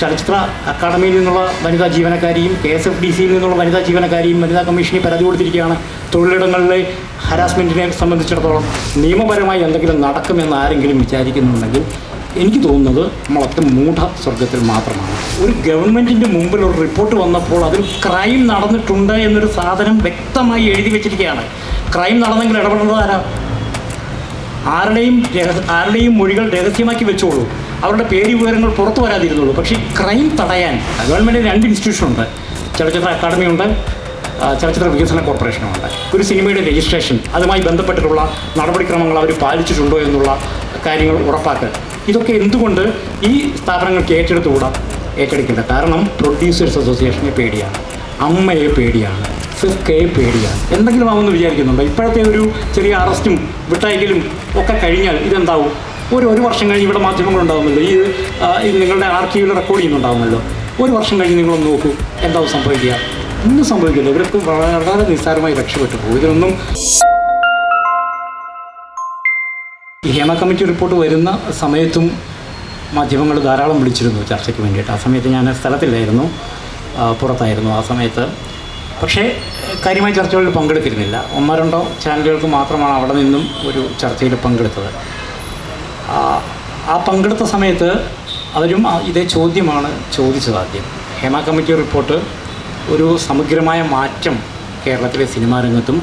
ചലച്ചിത്ര അക്കാദമിയിൽ നിന്നുള്ള വനിതാ ജീവനക്കാരിയും കെ എസ് എഫ് ഡി സിയിൽ നിന്നുള്ള വനിതാ ജീവനക്കാരിയും വനിതാ കമ്മീഷനെ പരാതി കൊടുത്തിരിക്കുകയാണ്. തൊഴിലിടങ്ങളിലെ ഹരാസ്മെന്റിനെ സംബന്ധിച്ചിടത്തോളം നിയമപരമായി എന്തെങ്കിലും നടക്കുമെന്ന് ആരെങ്കിലും വിചാരിക്കുന്നുണ്ടെങ്കിൽ എനിക്ക് തോന്നുന്നത് നമ്മളൊക്കെ മൂഢ സ്വർഗത്തിൽ മാത്രമാണ്. ഒരു ഗവൺമെന്റിന്റെ മുമ്പിൽ ഒരു റിപ്പോർട്ട് വന്നപ്പോൾ അതിൽ ക്രൈം നടന്നിട്ടുണ്ട് എന്നൊരു സാധനം വ്യക്തമായി എഴുതി വെച്ചിരിക്കുകയാണ്. ക്രൈം നടന്നെങ്കിൽ ഇടപെടേണ്ടത് ആരാ? ആരുടെയും രഹ- ആരുടെയും മൊഴികൾ രഹസ്യമാക്കി വെച്ചോളൂ. അവരുടെ പേര് വിവരങ്ങൾ പുറത്തു വരാതിരുന്നുള്ളൂ. പക്ഷേ ഈ ക്രൈം തടയാൻ ഗവൺമെന്റിന് രണ്ട് ഇൻസ്റ്റിറ്റ്യൂഷൻ ഉണ്ട് ചലച്ചിത്ര അക്കാദമി ഉണ്ട് ചലച്ചിത്ര വികസന കോർപ്പറേഷനുമുണ്ട്. ഒരു സിനിമയുടെ രജിസ്ട്രേഷൻ അതുമായി ബന്ധപ്പെട്ടിട്ടുള്ള നടപടിക്രമങ്ങൾ അവർ പാലിച്ചിട്ടുണ്ടോ എന്നുള്ള കാര്യങ്ങൾ ഉറപ്പാക്കുക. ഇതൊക്കെ എന്തുകൊണ്ട് ഈ സ്ഥാപനങ്ങൾക്ക് ഏറ്റെടുത്തുകൂടാ? ഏറ്റെടുക്കില്ല. കാരണം പ്രൊഡ്യൂസേഴ്സ് അസോസിയേഷനെ പേടിയാണ് അമ്മയെ പേടിയാണ് ഫിഫ്കയെ പേടിയാണ്. എന്തെങ്കിലും ആവുമെന്ന് വിചാരിക്കുന്നുണ്ടോ? ഇപ്പോഴത്തെ ഒരു ചെറിയ അറസ്റ്റും വിട്ടയക്കലും ഒക്കെ കഴിഞ്ഞാൽ ഇതെന്താവും? ഒരു ഒരു വർഷം കഴിഞ്ഞ് ഇവിടെ മാധ്യമങ്ങളുണ്ടാവുമല്ലോ ഈ ഇത് നിങ്ങളുടെ ആർക്കീവിൽ റെക്കോർഡ് ചെയ്യുന്നുണ്ടാകുമല്ലോ ഒരു വർഷം കഴിഞ്ഞ് നിങ്ങളൊന്ന് നോക്കൂ എന്താവും സംഭവിക്കുക? ഒന്നും സംഭവിക്കില്ല. ഇവർക്ക് വളരെ നിസ്സാരമായി രക്ഷപ്പെട്ടു പോകും. ഇതിനൊന്നും ഹേമ കമ്മിറ്റി റിപ്പോർട്ട് വരുന്ന സമയത്തും മാധ്യമങ്ങൾ ധാരാളം വിളിച്ചിരുന്നു ചർച്ചയ്ക്ക് വേണ്ടിയിട്ട്. ആ സമയത്ത് ഞാൻ സ്ഥലത്തില്ലായിരുന്നു. പുറത്തായിരുന്നു ആ സമയത്ത്. പക്ഷേ കാര്യമായ ചർച്ചകളിൽ പങ്കെടുത്തിരുന്നില്ല. ഒന്നോ രണ്ടോ ചാനലുകൾക്ക് മാത്രമാണ് അവിടെ നിന്നും ഒരു ചർച്ചയിൽ പങ്കെടുത്തത്. ആ, പങ്കെടുത്ത സമയത്ത് അവരും ഇതേ ചോദ്യമാണ് ചോദിച്ചത് ആദ്യം. ഹേമ കമ്മിറ്റി റിപ്പോർട്ട് ഒരു സമഗ്രമായ മാറ്റം കേരളത്തിലെ സിനിമാ രംഗത്തും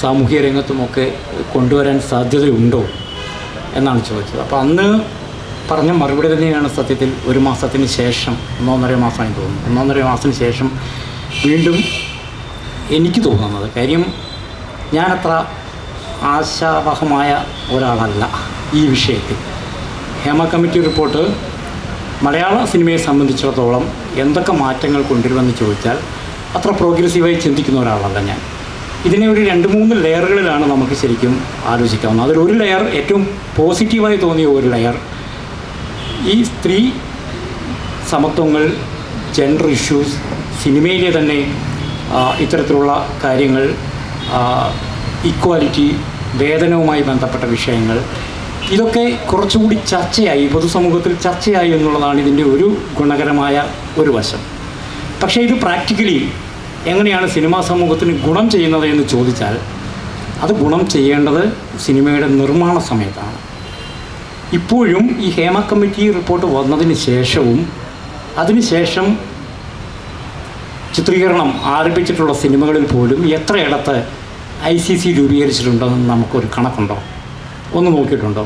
സാമൂഹ്യ രംഗത്തുമൊക്കെ കൊണ്ടുവരാൻ സാധ്യതയുണ്ടോ എന്നാണ് ചോദിച്ചത്. അപ്പോൾ അന്ന് പറഞ്ഞ മറുപടി തന്നെയാണ് സത്യത്തിൽ ഒരു മാസത്തിന് ശേഷം ഒന്നൊന്നര മാസമായി തോന്നുന്നു. ഒന്നൊന്നര മാസത്തിന് ശേഷം വീണ്ടും എനിക്ക് തോന്നുന്നത് കാര്യം ഞാനത്ര ആശാവഹമായ ഒരാളല്ല. ഈ വിഷയത്തിൽ. ഹേമ കമ്മിറ്റി റിപ്പോർട്ട് മലയാള സിനിമയെ സംബന്ധിച്ചിടത്തോളം എന്തൊക്കെ മാറ്റങ്ങൾ കൊണ്ടുവരുമെന്ന് ചോദിച്ചാൽ അത്ര പ്രോഗ്രസീവായി ചിന്തിക്കുന്ന ഒരാളല്ല ഞാൻ. ഇതിനെ ഒരു രണ്ട് മൂന്ന് ലെയറുകളിലാണ് നമുക്ക് ശരിക്കും ആലോചിക്കാവുന്നത്. ഒരു ലെയർ ഏറ്റവും പോസിറ്റീവായി തോന്നിയ ഒരു ലെയർ ഈ സ്ത്രീ സമത്വങ്ങൾ ജെൻഡർ ഇഷ്യൂസ് സിനിമയിലെ തന്നെ ഇത്തരത്തിലുള്ള കാര്യങ്ങൾ ഇക്വാലിറ്റി വേതനവുമായി ബന്ധപ്പെട്ട വിഷയങ്ങൾ ഇതൊക്കെ കുറച്ചുകൂടി ചർച്ചയായി പൊതുസമൂഹത്തിൽ ചർച്ചയായി എന്നുള്ളതാണ് ഇതിന്റെ ഒരു ഗുണകരമായ ഒരു വശം. പക്ഷേ ഇത് പ്രാക്ടിക്കലി എങ്ങനെയാണ് സിനിമാ സമൂഹത്തിന് ഗുണം ചെയ്യുന്നത് എന്ന് ചോദിച്ചാൽ അത് ഗുണം ചെയ്യേണ്ടത് സിനിമയുടെ നിർമ്മാണ സമയത്താണ്. ഇപ്പോഴും ഈ ഹേമ കമ്മിറ്റി റിപ്പോർട്ട് വന്നതിന് ശേഷവും അതിനുശേഷം ചിത്രീകരണം ആരംഭിച്ചിട്ടുള്ള സിനിമകളിൽ പോലും എത്രയിടത്ത് ഐ സി സി രൂപീകരിച്ചിട്ടുണ്ടെന്ന് നമുക്കൊരു കണക്കുണ്ടോ? ഒന്ന് നോക്കിയിട്ടുണ്ടോ?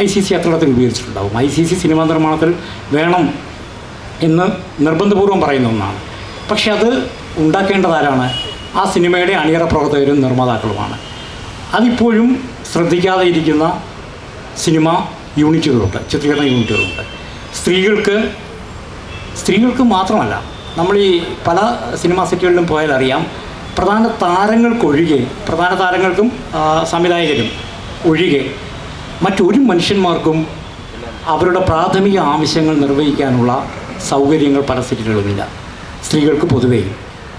ഐ സി സി അത്രത്തിൽ ഉപയോഗിച്ചിട്ടുണ്ടാവും. ഐ സി സി സിനിമാ നിർമ്മാണത്തിൽ വേണം എന്ന് നിർബന്ധപൂർവം പറയുന്ന ഒന്നാണ്. പക്ഷെ അത് ഉണ്ടാക്കേണ്ടത് ആരാണ്? ആ സിനിമയുടെ അണിയറ പ്രവർത്തകരും നിർമ്മാതാക്കളുമാണ്. അതിപ്പോഴും ശ്രദ്ധിക്കാതെ ഇരിക്കുന്ന സിനിമ യൂണിറ്റുകളുണ്ട് ചിത്രീകരണ യൂണിറ്റുകളുണ്ട്. സ്ത്രീകൾക്ക് സ്ത്രീകൾക്ക് മാത്രമല്ല നമ്മൾ ഈ പല സിനിമാ സെറ്റുകളിലും പോയാലറിയാം പ്രധാന താരങ്ങൾക്കൊഴികെ പ്രധാന താരങ്ങൾക്കും സംവിധായകരും ഒഴികെ മറ്റൊരു മനുഷ്യന്മാർക്കും അവരുടെ പ്രാഥമിക ആവശ്യങ്ങൾ നിർവഹിക്കാനുള്ള സൗകര്യങ്ങൾ പല സിറ്റികളിലുമില്ല. സ്ത്രീകൾക്ക് പൊതുവേ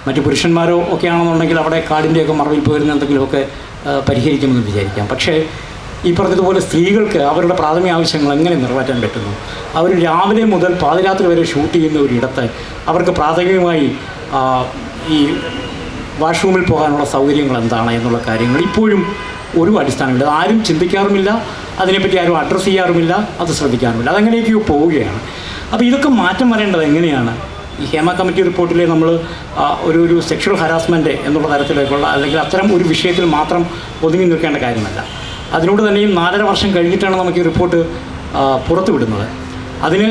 മറ്റു പുരുഷന്മാരോ ഒക്കെ ആണെന്നുണ്ടെങ്കിൽ അവിടെ കാടിന്റെയൊക്കെ മറവിൽ പോയിരുന്ന എന്തെങ്കിലുമൊക്കെ പരിഹരിക്കുമെന്ന് വിചാരിക്കാം. പക്ഷേ ഈ പറഞ്ഞതുപോലെ സ്ത്രീകൾക്ക് അവരുടെ പ്രാഥമിക ആവശ്യങ്ങൾ എങ്ങനെ നിറവേറ്റാൻ പറ്റുന്നു? അവർ രാവിലെ മുതൽ പാതിരാത്രി വരെ ഷൂട്ട് ചെയ്യുന്ന ഒരിടത്ത് അവർക്ക് പ്രാഥമികമായി ഈ വാഷ്റൂമിൽ പോകാനുള്ള സൗകര്യങ്ങൾ എന്താണ് എന്നുള്ള കാര്യങ്ങൾ ഇപ്പോഴും ഒരു അടിസ്ഥാനമില്ല. ആരും ചിന്തിക്കാറുമില്ല. അതിനെപ്പറ്റി ആരും അഡ്രസ്സ് ചെയ്യാറുമില്ല. അത് ശ്രദ്ധിക്കാറുമില്ല. അതങ്ങനെയൊക്കെയോ പോവുകയാണ്. അപ്പോൾ ഇതൊക്കെ മാറ്റം വരേണ്ടത് എങ്ങനെയാണ്? ഈ ഹേമ കമ്മിറ്റി റിപ്പോർട്ടിലെ നമ്മൾ ഒരു ഒരു സെക്ഷൽ ഹരാസ്മെന്റ് എന്നുള്ള തരത്തിലേക്കുള്ള അല്ലെങ്കിൽ അത്തരം ഒരു വിഷയത്തിൽ മാത്രം ഒതുങ്ങി നിൽക്കേണ്ട കാര്യമല്ല. അതിനോട് തന്നെയും നാലര വർഷം കഴിഞ്ഞിട്ടാണ് നമുക്ക് ഈ റിപ്പോർട്ട് പുറത്തുവിടുന്നത്. അതിന്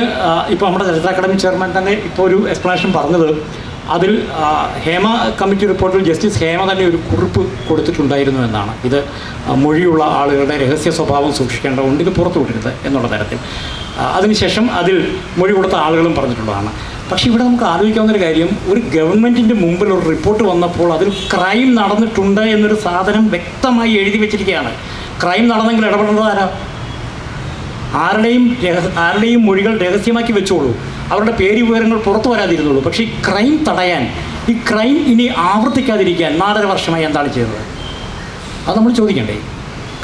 ഇപ്പോൾ നമ്മുടെ ചരിത്ര അക്കാദമി ചെയർമാൻ തന്നെ ഇപ്പോൾ ഒരു എക്സ്പ്ലനേഷൻ പറഞ്ഞത്. അതിൽ ഹേമ കമ്മിറ്റി റിപ്പോർട്ടിൽ ജസ്റ്റിസ് ഹേമ തന്നെ ഒരു കുറിപ്പ് കൊടുത്തിട്ടുണ്ടായിരുന്നു എന്നാണ്. ഇത് മൊഴിയുള്ള ആളുകളുടെ രഹസ്യ സ്വഭാവം സൂക്ഷിക്കേണ്ടതുകൊണ്ട് ഇത് പുറത്തു പുറത്തുവിടരുത് എന്നുള്ള തരത്തിൽ. അതിനുശേഷം അതിൽ മൊഴി കൊടുത്ത ആളുകളും പറഞ്ഞിട്ടുള്ളതാണ്. പക്ഷേ ഇവിടെ നമുക്ക് ആലോചിക്കാവുന്ന ഒരു കാര്യം ഒരു ഗവൺമെന്റിന്റെ മുമ്പിൽ ഒരു റിപ്പോർട്ട് വന്നപ്പോൾ അതിൽ ക്രൈം നടന്നിട്ടുണ്ട് എന്നൊരു സാധനം വ്യക്തമായി എഴുതി വെച്ചിരിക്കുകയാണ്. ക്രൈം നടന്നെങ്കിൽ ഇടപെടേണ്ടത് ആരാ? ആരുടെയും ആരുടെയും മൊഴികൾ രഹസ്യമാക്കി വെച്ചോളൂ. അവരുടെ പേര് വിവരങ്ങൾ പുറത്തു വരാതിരുന്നുള്ളൂ. പക്ഷേ ഈ ക്രൈം തടയാൻ ഈ ക്രൈം ഇനി ആവർത്തിക്കാതിരിക്കാൻ നാലര വർഷമായി എന്താണ് ചെയ്തത്? അത് നമ്മൾ ചോദിക്കണ്ടേ?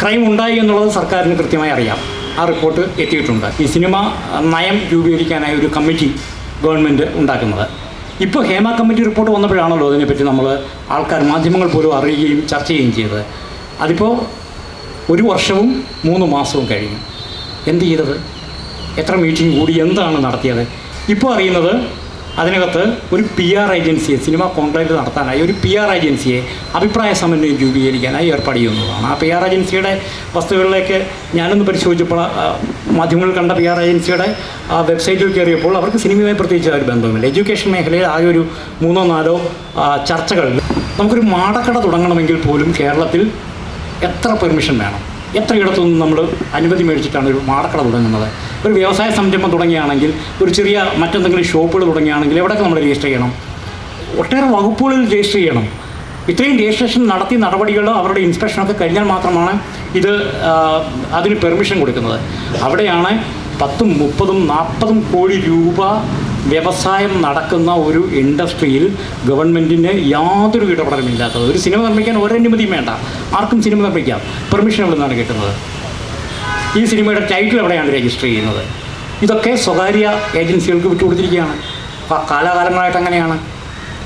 ക്രൈം ഉണ്ടായി എന്നുള്ളത് സർക്കാരിന് കൃത്യമായി അറിയാം. ആ റിപ്പോർട്ട് എത്തിയിട്ടുണ്ട്. ഈ സിനിമ നയം രൂപീകരിക്കാനായി ഒരു കമ്മിറ്റി ഗവൺമെന്റ് ഉണ്ടാക്കുന്നത്. ഇപ്പോൾ ഹേമ കമ്മിറ്റി റിപ്പോർട്ട് വന്നപ്പോഴാണല്ലോ അതിനെപ്പറ്റി നമ്മൾ ആൾക്കാർ മാധ്യമങ്ങൾ പോലും അറിയുകയും ചർച്ച ചെയ്യുകയും ചെയ്തത്. അതിപ്പോൾ ഒരു വർഷവും മൂന്ന് മാസവും കഴിഞ്ഞു. എന്ത് ചെയ്തത്? എത്ര മീറ്റിംഗ് കൂടി? എന്താണ് നടത്തിയത്? ഇപ്പോൾ അറിയുന്നത് അതിനകത്ത് ഒരു പി ആർ ഏജൻസിയെ സിനിമ കോൺക്ലേവ് നടത്താനായി ഒരു പി ആർ ഏജൻസിയെ അഭിപ്രായ സമന്വയം രൂപീകരിക്കാനായി ഏർപ്പാട് ചെയ്യുന്നതാണ്. ആ പി ആർ ഏജൻസിയുടെ വസ്തുക്കളിലേക്ക് ഞാനൊന്ന് പരിശോധിച്ചപ്പോൾ മാധ്യമങ്ങളിൽ കണ്ട പി ആർ ഏജൻസിയുടെ ആ വെബ്സൈറ്റിൽ കയറിയപ്പോൾ അവർക്ക് സിനിമയുമായി പ്രത്യേകിച്ച് ഒരു ബന്ധവുമില്ല. എഡ്യൂക്കേഷൻ മേഖലയിൽ ആകെ ഒരു മൂന്നോ നാലോ ചർച്ചകൾ. നമുക്കൊരു മാടക്കട തുടങ്ങണമെങ്കിൽ പോലും കേരളത്തിൽ എത്ര പെർമിഷൻ വേണം? എത്രയിടത്തുനിന്ന് നമ്മൾ അനുമതി മേടിച്ചിട്ടാണ് ഒരു മാടക്കട തുടങ്ങുന്നത്? ഒരു വ്യവസായ സംരംഭം തുടങ്ങിയാണെങ്കിൽ ഒരു ചെറിയ മറ്റെന്തെങ്കിലും ഷോപ്പുകൾ തുടങ്ങിയാണെങ്കിൽ എവിടെയൊക്കെ നമ്മൾ രജിസ്റ്റർ ചെയ്യണം? ഒട്ടേറെ വകുപ്പുകളിൽ രജിസ്റ്റർ ചെയ്യണം. ഇത്രയും രജിസ്ട്രേഷൻ നടത്തിയ നടപടികൾ അവരുടെ ഇൻസ്പെക്ഷനൊക്കെ കഴിഞ്ഞാൽ മാത്രമാണ് ഇത് അതിന് പെർമിഷൻ കൊടുക്കുന്നത്. അവിടെയാണ് പത്തും മുപ്പതും നാൽപ്പതും കോടി രൂപ വ്യവസായം നടക്കുന്ന ഒരു ഇൻഡസ്ട്രിയിൽ ഗവൺമെന്റിന് യാതൊരു ഇടപെടലുമില്ലാത്തത്. ഒരു സിനിമ നിർമ്മിക്കാൻ ഒരനുമതിയും വേണ്ട. ആർക്കും സിനിമ നിർമ്മിക്കാം. പെർമിഷൻ എവിടെ നിന്നാണ് കിട്ടുന്നത്? ഈ സിനിമയുടെ ടൈറ്റിൽ എവിടെയാണ് രജിസ്റ്റർ ചെയ്യുന്നത്? ഇതൊക്കെ സ്വകാര്യ ഏജൻസികൾക്ക് വിട്ടുകൊടുത്തിരിക്കുകയാണ് കാലാകാലങ്ങളായിട്ട് അങ്ങനെയാണ്.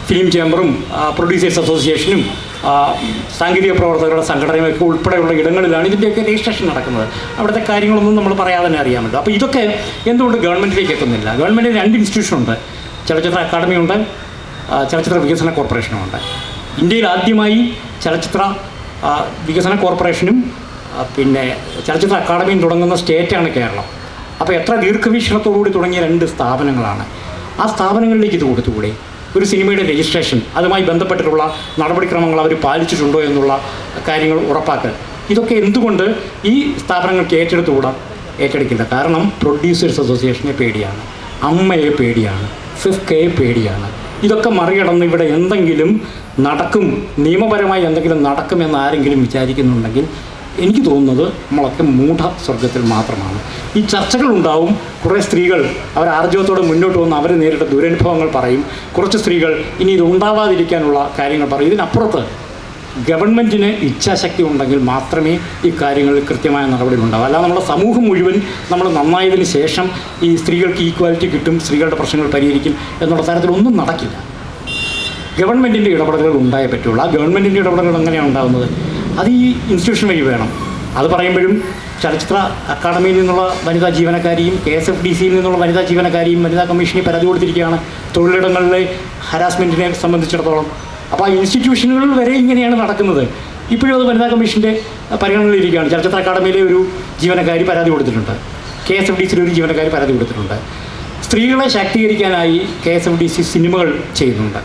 ഫിലിം ചേംബറും പ്രൊഡ്യൂസേഴ്സ് അസോസിയേഷനും സാങ്കേതിക പ്രവർത്തകരുടെ സംഘടനയൊക്കെ ഉൾപ്പെടെയുള്ള ഇടങ്ങളിലാണ് ഇതിന്റെയൊക്കെ രജിസ്ട്രേഷൻ നടക്കുന്നത്. അവിടുത്തെ കാര്യങ്ങളൊന്നും നമ്മൾ പറയാതെ തന്നെ അറിയാമല്ലോ. അപ്പോൾ ഇതൊക്കെ എന്തുകൊണ്ട് ഗവൺമെന്റിലേക്ക് എത്തുന്നില്ല? ഗവൺമെന്റിന് രണ്ട് ഇൻസ്റ്റിറ്റ്യൂഷൻ ഉണ്ട് ചലച്ചിത്ര അക്കാദമി ഉണ്ട് ചലച്ചിത്ര വികസന കോർപ്പറേഷനും ഉണ്ട് ഇന്ത്യയിൽ ആദ്യമായി ചലച്ചിത്ര വികസന കോർപ്പറേഷനും പിന്നെ ചലച്ചിത്ര അക്കാദമിയും തുടങ്ങുന്ന സ്റ്റേറ്റാണ് കേരളം. അപ്പോൾ എത്ര ദീർഘവീക്ഷണത്തോടുകൂടി തുടങ്ങിയ രണ്ട് സ്ഥാപനങ്ങളാണ്. ആ സ്ഥാപനങ്ങളിലേക്ക് ഇത് കൊടുത്തുകൂടെ? ഒരു സിനിമയുടെ രജിസ്ട്രേഷൻ അതുമായി ബന്ധപ്പെട്ടിട്ടുള്ള നടപടിക്രമങ്ങൾ അവർ പാലിച്ചിട്ടുണ്ടോ എന്നുള്ള കാര്യങ്ങൾ ഉറപ്പാക്കൽ ഇതൊക്കെ എന്തുകൊണ്ട് ഈ സ്ഥാപനങ്ങൾക്ക് ഏറ്റെടുത്തുകൂടാ? ഏറ്റെടുക്കില്ല. കാരണം പ്രൊഡ്യൂസേഴ്സ് അസോസിയേഷനെ പേടിയാണ് അമ്മയെ പേടിയാണ് ഫിഫ്കയെ പേടിയാണ്. ഇതൊക്കെ മറികടന്ന് ഇവിടെ എന്തെങ്കിലും നടക്കും നിയമപരമായി എന്തെങ്കിലും നടക്കുമെന്ന് ആരെങ്കിലും വിചാരിക്കുന്നുണ്ടെങ്കിൽ എനിക്ക് തോന്നുന്നത് നമ്മളൊക്കെ മൂഢ സ്വർഗത്തിൽ മാത്രമാണ്. ഈ ചർച്ചകൾ ഉണ്ടാവും കുറേ സ്ത്രീകൾ അവർ ആർജവത്തോടെ മുന്നോട്ട് വന്ന് അവർ നേരിട്ട ദുരനുഭവങ്ങൾ പറയും. കുറച്ച് സ്ത്രീകൾ ഇനി ഇത് ഉണ്ടാവാതിരിക്കാനുള്ള കാര്യങ്ങൾ പറയും. ഇതിനപ്പുറത്ത് ഗവൺമെന്റിന് ഇച്ഛാശക്തി ഉണ്ടെങ്കിൽ മാത്രമേ ഈ കാര്യങ്ങളിൽ കൃത്യമായ നടപടികൾ ഉണ്ടാവൂ. അല്ലാതെ നമ്മുടെ സമൂഹം മുഴുവൻ നമ്മൾ നന്നായതിന് ശേഷം ഈ സ്ത്രീകൾക്ക് ഈക്വാലിറ്റി കിട്ടും സ്ത്രീകളുടെ പ്രശ്നങ്ങൾ പരിഹരിക്കും എന്നുള്ള തരത്തിലൊന്നും നടക്കില്ല. ഗവൺമെന്റിന്റെ ഇടപെടലുകൾ ഉണ്ടായേ പറ്റുള്ളൂ. ആ ഗവൺമെന്റിന്റെ ഇടപെടലുകൾ എങ്ങനെയാണ് ഉണ്ടാകുന്നത് അത് ഈ ഇൻസ്റ്റിറ്റ്യൂഷൻ വഴി വേണം. അത് പറയുമ്പോഴും ചലച്ചിത്ര അക്കാദമിയിൽ നിന്നുള്ള വനിതാ ജീവനക്കാരിയും കെ എസ് എഫ് ഡി സിയിൽ നിന്നുള്ള വനിതാ ജീവനക്കാരിയും വനിതാ കമ്മീഷനിൽ പരാതി കൊടുത്തിരിക്കുകയാണ് തൊഴിലിടങ്ങളിലെ ഹരാസ്മെന്റിനെ സംബന്ധിച്ചിടത്തോളം. അപ്പോൾ ആ ഇൻസ്റ്റിറ്റ്യൂഷനുകൾ വരെ ഇങ്ങനെയാണ് നടക്കുന്നത്. ഇപ്പോഴും അത് വനിതാ കമ്മീഷന്റെ പരിഗണനയിലിരിക്കുകയാണ്. ചലച്ചിത്ര അക്കാദമിയിലെ ഒരു ജീവനക്കാരി പരാതി കൊടുത്തിട്ടുണ്ട്. കെ എസ് എഫ് ഡി സിയിലെ ഒരു ജീവനക്കാരി പരാതി കൊടുത്തിട്ടുണ്ട്. സ്ത്രീകളെ ശാക്തീകരിക്കാനായി K S F D C സിനിമകൾ ചെയ്യുന്നുണ്ട്.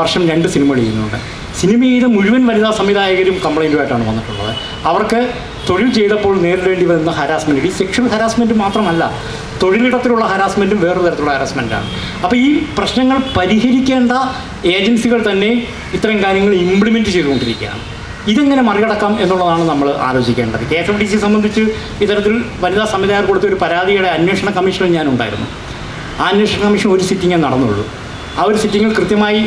വർഷം രണ്ട് സിനിമകൾ ചെയ്യുന്നുണ്ട്. സിനിമ മുഴുവൻ വനിതാ സംവിധായകരും കംപ്ലൈന്റുമായിട്ടാണ് വന്നിട്ടുള്ളത്. അവർക്ക് തൊഴിൽ ചെയ്തപ്പോൾ നേരിടേണ്ടി വരുന്ന ഹരാസ്മെന്റ് ഈ സെക്ഷൽ ഹരാസ്മെന്റ് മാത്രമല്ല തൊഴിലിടത്തിലുള്ള ഹരാസ്മെന്റും വേറൊരു തരത്തിലുള്ള ഹരാസ്മെന്റാണ് അപ്പോൾ ഈ പ്രശ്നങ്ങൾ പരിഹരിക്കേണ്ട ഏജൻസികൾ തന്നെ ഇത്തരം കാര്യങ്ങൾ ഇംപ്ലിമെന്റ് ചെയ്തുകൊണ്ടിരിക്കുകയാണ്. ഇതെങ്ങനെ മറികടക്കാം എന്നുള്ളതാണ് നമ്മൾ ആലോചിക്കേണ്ടത്. കെ എഫ് ഡി സി സംബന്ധിച്ച് ഇത്തരത്തിൽ വനിതാ സംവിധായകർ കൊടുത്ത ഒരു പരാതിയുടെ അന്വേഷണ കമ്മീഷനിൽ ഞാനുണ്ടായിരുന്നു. ആ അന്വേഷണ കമ്മീഷൻ ഒരു സിറ്റിങ്ങേ നടന്നുള്ളൂ. ആ ഒരു സിറ്റിങ്ങിൽ കൃത്യമായി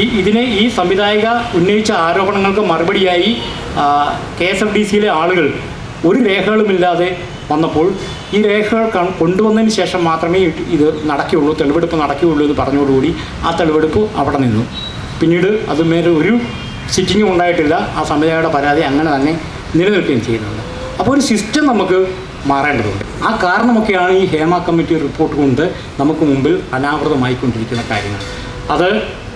ഈ ഇതിനെ ഈ സംവിധായിക ഉന്നയിച്ച ആരോപണങ്ങൾക്ക് മറുപടിയായി കെ എസ് എഫ് ഡി സിയിലെ ആളുകൾ ഒരു രേഖകളുമില്ലാതെ വന്നപ്പോൾ ഈ രേഖകൾ കൊണ്ടുവന്നതിന് ശേഷം മാത്രമേ ഇത് നടക്കുകയുള്ളൂ തെളിവെടുപ്പ് നടക്കുകയുള്ളൂ എന്ന് പറഞ്ഞതോടുകൂടി ആ തെളിവെടുപ്പ് അവിടെ നിന്നു. പിന്നീട് അതുമേലെ ഒരു സിറ്റിങ്ങും ഉണ്ടായിട്ടില്ല ആ സംവിധായകയുടെ പരാതി അങ്ങനെ തന്നെ നിലനിൽക്കുകയും ചെയ്യുന്നുണ്ട്. അപ്പോൾ ഒരു സിസ്റ്റം നമുക്ക് മാറേണ്ടതുണ്ട്. ആ കാരണമൊക്കെയാണ് ഈ ഹേമ കമ്മിറ്റി റിപ്പോർട്ട് കൊണ്ട് നമുക്ക് മുമ്പിൽ അനാവൃതമായിക്കൊണ്ടിരിക്കുന്ന കാര്യങ്ങൾ. അത്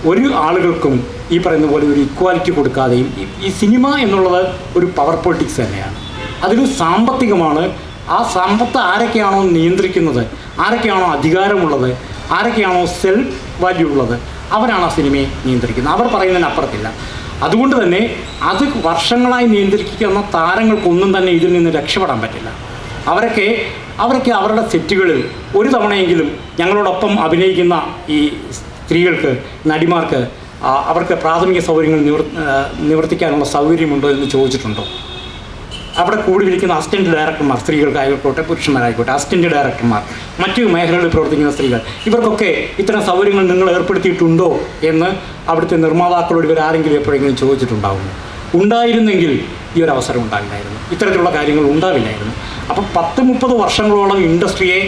ഒരു ആളുകൾക്കും ഈ പറയുന്ന പോലെ ഒരു ഇക്വാലിറ്റി കൊടുക്കാതെയും ഈ- സിനിമ എന്നുള്ളത് ഒരു പവർ പൊളിറ്റിക്സ് തന്നെയാണ്. അതിൽ സാമ്പത്തികമാണ്. ആ സമ്പത്ത് ആരൊക്കെയാണോ നിയന്ത്രിക്കുന്നത്? ആരൊക്കെയാണോ അധികാരമുള്ളത്? ആരൊക്കെയാണോ സെൽഫ് വാല്യൂ ഉള്ളത്? അവരാണ് ആ സിനിമയെ നിയന്ത്രിക്കുന്നത്. അവർ പറയുന്നതിനപ്പുറത്തില്ല. അതുകൊണ്ട് തന്നെ അത് വർഷങ്ങളായി നിയന്ത്രിക്കുന്ന താരങ്ങൾക്കൊന്നും തന്നെ ഇതിൽ നിന്ന് രക്ഷപ്പെടാൻ പറ്റില്ല. അവരൊക്കെ അവരൊക്കെ അവരുടെ സെറ്റുകളിൽ ഒരു തവണയെങ്കിലും ഞങ്ങളോടൊപ്പം അഭിനയിക്കുന്ന ഈ സ്ത്രീകൾക്ക് നടിമാർക്ക് അവർക്ക് പ്രാഥമിക സൗകര്യങ്ങൾ നിവർ നിവർത്തിക്കാനുള്ള സൗകര്യമുണ്ടോ എന്ന് ചോദിച്ചിട്ടുണ്ടോ? അവിടെ കൂടി വിളിക്കുന്ന അസിസ്റ്റന്റ് ഡയറക്ടർമാർ സ്ത്രീകൾക്കായിക്കോട്ടെ പുരുഷന്മാരായിക്കോട്ടെ അസിസ്റ്റന്റ് ഡയറക്ടർമാർ മറ്റു മേഖലകളിൽ പ്രവർത്തിക്കുന്ന സ്ത്രീകൾ ഇവർക്കൊക്കെ ഇത്തരം സൗകര്യങ്ങൾ നിങ്ങൾ ഏർപ്പെടുത്തിയിട്ടുണ്ടോ എന്ന് അവിടുത്തെ നിർമ്മാതാക്കളോട് ഇവർ ആരെങ്കിലും എപ്പോഴെങ്കിലും ചോദിച്ചിട്ടുണ്ടാവും ഉണ്ടായിരുന്നെങ്കിൽ ഈ ഒരു അവസരം ഉണ്ടാകില്ലായിരുന്നു ഇത്തരത്തിലുള്ള കാര്യങ്ങൾ ഉണ്ടാവില്ലായിരുന്നു. അപ്പോൾ പത്ത് മുപ്പത് വർഷങ്ങളോളം ഇൻഡസ്ട്രിയെ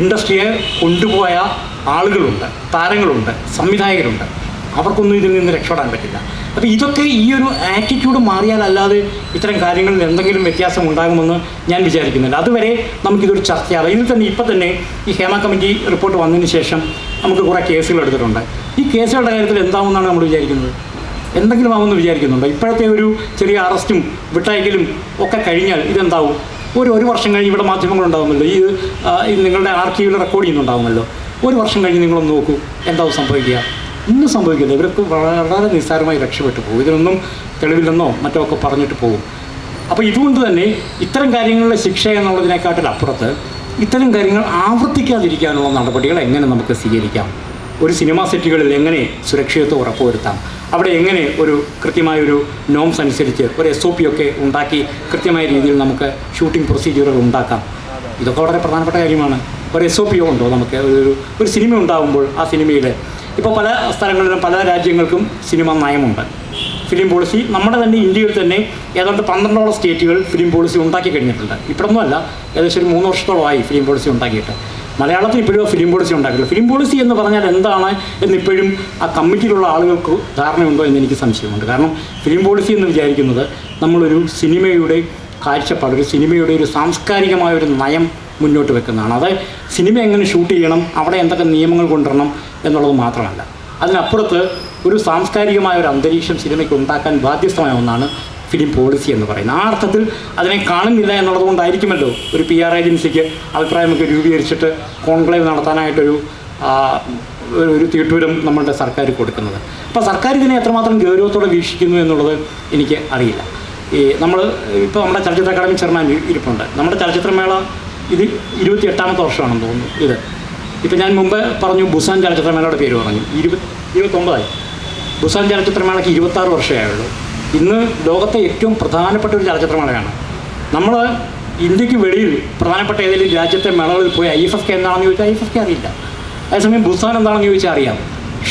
ഇൻഡസ്ട്രിയെ കൊണ്ടുപോയ ആളുകളുണ്ട് താരങ്ങളുണ്ട് സംവിധായകരുണ്ട്. അവർക്കൊന്നും ഇതിൽ നിന്ന് രക്ഷപ്പെടാൻ പറ്റില്ല. അപ്പോൾ ഇതൊക്കെ ഈ ഒരു ആറ്റിറ്റ്യൂഡ് മാറിയാലല്ലാതെ ഇത്തരം കാര്യങ്ങളിൽ എന്തെങ്കിലും വ്യത്യാസം ഉണ്ടാകുമെന്ന് ഞാൻ വിചാരിക്കുന്നില്ല. അതുവരെ നമുക്കിതൊരു ചർച്ചയാണ് ഇതിൽ തന്നെ ഇപ്പം തന്നെ ഈ ഹേമ കമ്മിറ്റി റിപ്പോർട്ട് വന്നതിന് ശേഷം നമുക്ക് കുറേ കേസുകൾ എടുത്തിട്ടുണ്ട്. ഈ കേസുകളുടെ കാര്യത്തിൽ എന്താവുമെന്നാണ് നമ്മൾ വിചാരിക്കുന്നത്? എന്തെങ്കിലും ആവുമെന്ന് വിചാരിക്കുന്നുണ്ടോ? ഇപ്പോഴത്തെ ഒരു ചെറിയ അറസ്റ്റും വിട്ടയക്കലും ഒക്കെ കഴിഞ്ഞാൽ ഇതെന്താവും? ഒരു ഒരു വർഷം കഴിഞ്ഞ് ഇവിടെ മാധ്യമങ്ങളുണ്ടാകുമല്ലോ ഈ നിങ്ങളുടെ ആർക്കീവിൽ റെക്കോർഡ് ചെയ്യുന്നുണ്ടാകുമല്ലോ ഒരു വർഷം കഴിഞ്ഞ് നിങ്ങളൊന്ന് നോക്കൂ എന്താവും സംഭവിക്കുക? ഇന്നും സംഭവിക്കില്ല. ഇവരൊക്കെ വളരെ നിസ്സാരമായി രക്ഷപ്പെട്ടു പോകും. ഇതിനൊന്നും തെളിവില്ലെന്നോ മറ്റോ ഒക്കെ പറഞ്ഞിട്ട് പോകും. അപ്പോൾ ഇതുകൊണ്ട് തന്നെ ഇത്തരം കാര്യങ്ങളിലെ ശിക്ഷ എന്നുള്ളതിനെക്കാട്ടിൽ അപ്പുറത്ത് ഇത്തരം കാര്യങ്ങൾ ആവർത്തിക്കാതിരിക്കാനുള്ള നടപടികൾ എങ്ങനെ നമുക്ക് സ്വീകരിക്കാം? ഒരു സിനിമാ സെറ്റുകളിൽ എങ്ങനെ സുരക്ഷിതത്വം ഉറപ്പുവരുത്താം? അവിടെ എങ്ങനെ ഒരു കൃത്യമായൊരു നോംസ് അനുസരിച്ച് ഒരു എസ് ഒ പി ഒക്കെ ഉണ്ടാക്കി കൃത്യമായ രീതിയിൽ നമുക്ക് ഷൂട്ടിംഗ് പ്രൊസീജിയറുകൾ ഉണ്ടാക്കാം? ഇതൊക്കെ വളരെ പ്രധാനപ്പെട്ട കാര്യമാണ്. ഒരു എസ് ഒ പി ഉണ്ടോ നമുക്ക്? ഒരു ഒരു സിനിമ ഉണ്ടാകുമ്പോൾ ആ സിനിമയിൽ ഇപ്പോൾ പല സ്ഥലങ്ങളിലും പല രാജ്യങ്ങൾക്കും സിനിമ നയമുണ്ട്. ഫിലിം പോളിസി നമ്മുടെ തന്നെ ഇന്ത്യയിൽ തന്നെ ഏതാണ്ട് പന്ത്രണ്ടോളം സ്റ്റേറ്റുകൾ ഫിലിം പോളിസി ഉണ്ടാക്കി കഴിഞ്ഞിട്ടുണ്ട്. ഇപ്പോഴൊന്നുമല്ല ഏകദേശം ഒരു മൂന്ന് വർഷത്തോളമായി ഫിലിം പോളിസി ഉണ്ടാക്കിയിട്ട്. മലയാളത്തിൽ ഇപ്പോഴും ഫിലിം പോളിസി ഉണ്ടാക്കില്ല ഫിലിം പോളിസി എന്ന് പറഞ്ഞാൽ എന്താണ് എന്ന് ഇപ്പോഴും ആ കമ്മിറ്റിയിലുള്ള ആളുകൾക്ക് ധാരണയുണ്ടോ എന്ന് എനിക്ക് സംശയമുണ്ട്. കാരണം ഫിലിം പോളിസി എന്ന് വിചാരിക്കുന്നത് നമ്മളൊരു സിനിമയുടെ കാഴ്ചപ്പാട് ഒരു സിനിമയുടെ ഒരു സാംസ്കാരികമായ ഒരു നയം മുന്നോട്ട് വെക്കുന്നതാണ്. അത് സിനിമ എങ്ങനെ ഷൂട്ട് ചെയ്യണം അവിടെ എന്തൊക്കെ നിയമങ്ങൾ കൊണ്ടുവരണം എന്നുള്ളത് മാത്രമല്ല. അതിനപ്പുറത്ത് ഒരു സാംസ്കാരികമായ ഒരു അന്തരീക്ഷം സിനിമയ്ക്ക് ഉണ്ടാക്കാൻ ബാധ്യസ്ഥമായ ഒന്നാണ് ഫിലിം പോളിസി എന്ന് പറയുന്നത്. ആ അർത്ഥത്തിൽ അതിനെ കാണുന്നില്ല എന്നുള്ളത് കൊണ്ടായിരിക്കുമല്ലോ ഒരു പി ആർ ഏജൻസിക്ക് അഭിപ്രായമൊക്കെ രൂപീകരിച്ചിട്ട് കോൺക്ലേവ് നടത്താനായിട്ടൊരു ഒരു തീട്ടൂരം നമ്മളുടെ സർക്കാർ കൊടുക്കുന്നത്. അപ്പോൾ സർക്കാർ ഇതിനെ എത്രമാത്രം ഗൗരവത്തോടെ വീക്ഷിക്കുന്നു എന്നുള്ളത് എനിക്ക് അറിയില്ല. ഈ നമ്മൾ ഇപ്പോൾ നമ്മുടെ ചലച്ചിത്ര അക്കാദമി ചെയർമാൻ ഇരിപ്പുണ്ട്. നമ്മുടെ ചലച്ചിത്രമേള ഇത് ഇരുപത്തി എട്ടാമത്തെ വർഷമാണെന്ന് തോന്നുന്നു ഇത്. ഇപ്പം ഞാൻ മുമ്പ് പറഞ്ഞു ബുസാൻ ചലച്ചിത്രമേളയുടെ പേര് പറഞ്ഞു. ഇരുപത് ഇരുപത്തൊമ്പതായി. ബുസാൻ ചലച്ചിത്രമേളയ്ക്ക് ഇരുപത്താറ് വർഷമേ ആയുള്ളൂ. ഇന്ന് ലോകത്തെ ഏറ്റവും പ്രധാനപ്പെട്ട ഒരു ചലച്ചിത്രമേളയാണ്. നമ്മൾ ഇന്ത്യയ്ക്ക് വെളിയിൽ പ്രധാനപ്പെട്ട ഏതെങ്കിലും രാജ്യത്തെ മേളകളിൽ പോയി ഐ എഫ് എഫ് കെ എന്താണെന്ന് ചോദിച്ചാൽ ഐ എഫ് എഫ് കെ അറിയില്ല. അതേസമയം ബുസാൻ എന്താണെന്ന് ചോദിച്ചാൽ അറിയാം.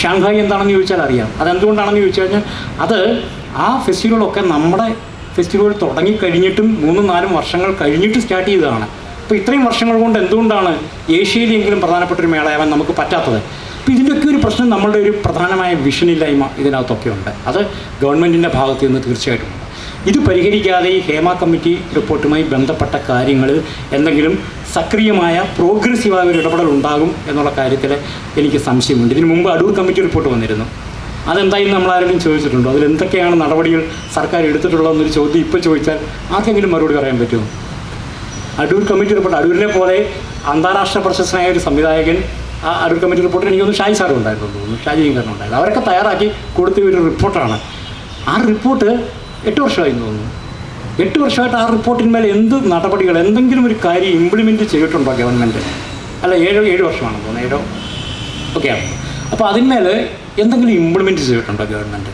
ഷാങ്ഹായ് എന്താണെന്ന് ചോദിച്ചാൽ അറിയാം. അതെന്തുകൊണ്ടാണെന്ന് ചോദിച്ചു കഴിഞ്ഞാൽ അത് ആ ഫെസ്റ്റിവലൊക്കെ നമ്മുടെ ഫെസ്റ്റിവൽ തുടങ്ങിക്കഴിഞ്ഞിട്ടും മൂന്നും നാലും വർഷങ്ങൾ കഴിഞ്ഞിട്ട് സ്റ്റാർട്ട് ചെയ്തതാണ്. അപ്പോൾ ഇത്രയും വർഷങ്ങൾ കൊണ്ട് എന്തുകൊണ്ടാണ് ഏഷ്യയിലെങ്കിലും പ്രധാനപ്പെട്ട ഒരു മേളയാവാൻ നമുക്ക് പറ്റാത്തത്? അപ്പോൾ ഇതിന്റെയൊക്കെ ഒരു പ്രശ്നം നമ്മളുടെ ഒരു പ്രധാനമായ വിഷനില്ലായ്മ ഇതിനകത്തൊക്കെ ഉണ്ട്. അത് ഗവൺമെന്റിന്റെ ഭാഗത്ത് നിന്ന് തീർച്ചയായിട്ടും ഇത് പരിഹരിക്കാതെ ഈ ഹേമ കമ്മിറ്റി റിപ്പോർട്ടുമായി ബന്ധപ്പെട്ട കാര്യങ്ങളിൽ എന്തെങ്കിലും സക്രിയമായ പ്രോഗ്രസീവായ ഒരു ഇടപെടൽ ഉണ്ടാകും എന്നുള്ള കാര്യത്തിൽ എനിക്ക് സംശയമുണ്ട്. ഇതിനു മുമ്പ് അടൂർ കമ്മിറ്റി റിപ്പോർട്ട് വന്നിരുന്നു. അതെന്തായാലും നമ്മൾ ആരെങ്കിലും ചോദിച്ചിട്ടുണ്ടോ? അതിൽ എന്തൊക്കെയാണ് നടപടികൾ സർക്കാർ എടുത്തിട്ടുള്ളതെന്നൊരു ചോദ്യം ഇപ്പോൾ ചോദിച്ചാൽ ആർക്കെങ്കിലും മറുപടി പറയാൻ പറ്റുമോ? അടൂർ കമ്മിറ്റി റിപ്പോർട്ട് അടൂരിനെ പോലെ അന്താരാഷ്ട്ര പ്രശസ്തനായ ഒരു സംവിധായകൻ ആ അടൂർ കമ്മിറ്റി റിപ്പോർട്ടിൽ എനിക്കൊന്ന് ഷാജി സാറും ഉണ്ടായിരുന്നു ഷാജി കാരണം ഉണ്ടായിരുന്നു. അവരൊക്കെ തയ്യാറാക്കി കൊടുത്ത ഒരു റിപ്പോർട്ടാണ് ആ റിപ്പോർട്ട് എട്ട് വർഷമായി തോന്നുന്നു. എട്ട് വർഷമായിട്ട് ആ റിപ്പോർട്ടിന്മേൽ എന്ത് നടപടികൾ എന്തെങ്കിലും ഒരു കാര്യം ഇംപ്ലിമെന്റ് ചെയ്തിട്ടുണ്ടോ ഗവൺമെന്റ് അല്ല ഏഴോ ഏഴ് വർഷമാണ് തോന്നുന്നു. ഏഴോ ഓക്കെയാണ് അപ്പോൾ അതിന്മേൽ എന്തെങ്കിലും ഇംപ്ലിമെന്റ് ചെയ്തിട്ടുണ്ടോ ഗവൺമെന്റ്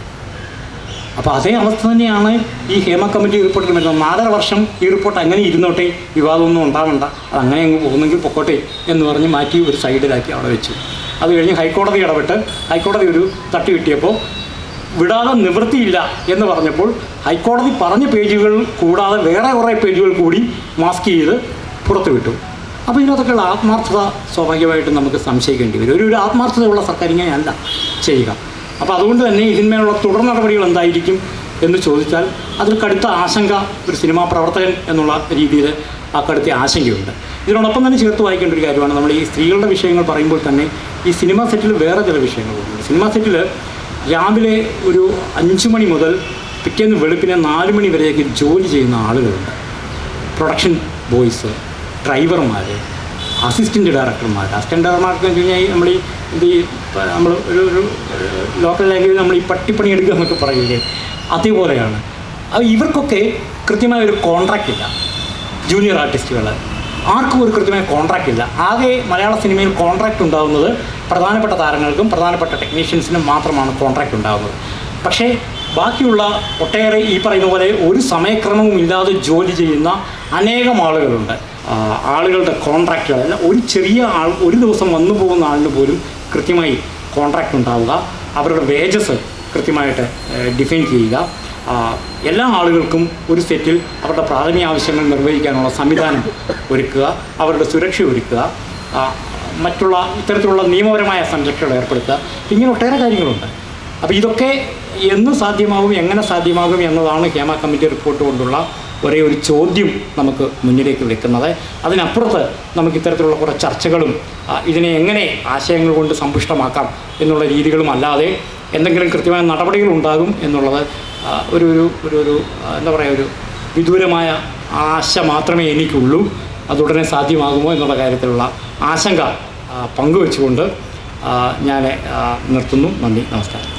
അപ്പോൾ അതേ അവസ്ഥ തന്നെയാണ് ഈ ഹേമ കമ്മിറ്റി റിപ്പോർട്ടിൽ വരുന്നത്. നാലര വർഷം ഈ റിപ്പോർട്ട് അങ്ങനെ ഇരുന്നോട്ടെ വിവാദമൊന്നും ഉണ്ടാവണ്ട. അത് അങ്ങനെ അങ്ങ് പോകുന്നെങ്കിൽ പൊക്കോട്ടെ എന്ന് പറഞ്ഞ് മാറ്റി ഒരു സൈഡിലാക്കി അവിടെ വെച്ചു. അത് കഴിഞ്ഞ് ഹൈക്കോടതി ഇടപെട്ട് ഹൈക്കോടതി ഒരു തട്ടി കിട്ടിയപ്പോൾ വിടാതെ നിവൃത്തിയില്ല എന്ന് പറഞ്ഞപ്പോൾ ഹൈക്കോടതി പറഞ്ഞ പേജുകൾ കൂടാതെ വേറെ കുറേ പേജുകൾ കൂടി മാസ്ക് ചെയ്ത് പുറത്തു വിട്ടു. അപ്പോൾ ഇതിനകത്തൊക്കെയുള്ള ആത്മാർത്ഥത സ്വാഭാവികമായിട്ടും നമുക്ക് സംശയിക്കേണ്ടി വരും. ഒരു ഒരു ആത്മാർത്ഥതയുള്ള സർക്കാർ ഇങ്ങനെയല്ല ചെയ്യുക. അപ്പോൾ അതുകൊണ്ട് തന്നെ ഇതിന്മേലുള്ള തുടർ നടപടികൾ എന്തായിരിക്കും എന്ന് ചോദിച്ചാൽ അതിൽ കടുത്ത ആശങ്ക ഒരു സിനിമാ പ്രവർത്തകൻ എന്നുള്ള രീതിയിൽ ആ കടുത്ത ആശങ്കയുണ്ട്. ഇതിനോടൊപ്പം തന്നെ ചേർത്ത് വായിക്കേണ്ട ഒരു കാര്യമാണ്. നമ്മൾ ഈ സ്ത്രീകളുടെ വിഷയങ്ങൾ പറയുമ്പോൾ തന്നെ ഈ സിനിമാ സെറ്റിൽ വേറെ ചില വിഷയങ്ങളുണ്ട് സിനിമാ സെറ്റിൽ രാവിലെ ഒരു അഞ്ച് മണി മുതൽ പിറ്റേന്ന് വെളുപ്പിനെ നാല് മണി വരെയൊക്കെ ജോലി ചെയ്യുന്ന ആളുകളുണ്ട്. പ്രൊഡക്ഷൻ ബോയ്സ് ഡ്രൈവർമാർ അസിസ്റ്റന്റ് ഡയറക്ടർമാർ അസിസ്റ്റന്റ് ഡയറക്ടർമാർക്ക് വെച്ച് കഴിഞ്ഞാൽ നമ്മൾ ഈ ഇത് നമ്മൾ ഒരു ഒരു ലോക്കൽ ലാംഗ്വേജിൽ നമ്മൾ ഈ പട്ടിപ്പണി എടുക്കുക എന്നൊക്കെ പറയില്ലേ അതേപോലെയാണ്. ഇവർക്കൊക്കെ കൃത്യമായ ഒരു കോൺട്രാക്റ്റ് ഇല്ല. ജൂനിയർ ആർട്ടിസ്റ്റുകൾ ആർക്കും ഒരു കൃത്യമായ കോൺട്രാക്റ്റ് ഇല്ല. ആകെ മലയാള സിനിമയിൽ കോൺട്രാക്റ്റ് ഉണ്ടാകുന്നത് പ്രധാനപ്പെട്ട താരങ്ങൾക്കും പ്രധാനപ്പെട്ട ടെക്നീഷ്യൻസിനും മാത്രമാണ് കോൺട്രാക്റ്റ് ഉണ്ടാകുന്നത് പക്ഷേ ബാക്കിയുള്ള ഒട്ടേറെ ഈ പറയുന്ന പോലെ ഒരു സമയക്രമവും ഇല്ലാതെ ജോലി ചെയ്യുന്ന അനേകം ആളുകളുണ്ട്. ആളുകളുടെ കോൺട്രാക്റ്റുകൾ അല്ല ഒരു ചെറിയ ആൾ ഒരു ദിവസം വന്നു പോകുന്ന ആളിന് പോലും കൃത്യമായി കോൺട്രാക്റ്റ് ഉണ്ടാവുക അവരുടെ വേജസ് കൃത്യമായിട്ട് ഡിഫൈൻ ചെയ്യുക. എല്ലാ ആളുകൾക്കും ഒരു സെറ്റിൽ അവരുടെ പ്രാഥമിക ആവശ്യങ്ങൾ നിർവഹിക്കാനുള്ള സംവിധാനം ഒരുക്കുക അവരുടെ സുരക്ഷ ഒരുക്കുക മറ്റുള്ള ഇത്തരത്തിലുള്ള നിയമപരമായ സംരക്ഷണം ഏർപ്പെടുത്തുക. ഇങ്ങനെ ഒട്ടേറെ കാര്യങ്ങളുണ്ട്. അപ്പോൾ ഇതൊക്കെ എന്ന് സാധ്യമാകും എങ്ങനെ സാധ്യമാകും എന്നതാണ് ഹേമ കമ്മിറ്റി റിപ്പോർട്ട് കൊണ്ടുള്ള ഒരേ ഒരു ചോദ്യം നമുക്ക് മുന്നിലേക്ക് വെക്കുന്നത്. അതിനപ്പുറത്ത് നമുക്ക് ഇത്തരത്തിലുള്ള കുറേ ചർച്ചകളും ഇതിനെ എങ്ങനെ ആശയങ്ങൾ കൊണ്ട് സമ്പുഷ്ടമാക്കാം എന്നുള്ള രീതികളും അല്ലാതെ എന്തെങ്കിലും കൃത്യമായ നടപടികൾ ഉണ്ടാകും എന്നുള്ളത് ഒരു ഒരു ഒരു ഒരു എന്താ പറയുക ഒരു വിദൂരമായ ആശ മാത്രമേ എനിക്കുള്ളൂ. അതുടനെ സാധ്യമാകുമോ എന്നുള്ള കാര്യത്തിലുള്ള ആശങ്ക പങ്കുവെച്ചുകൊണ്ട് ഞാൻ നിർത്തുന്നു. നന്ദി. നമസ്കാരം.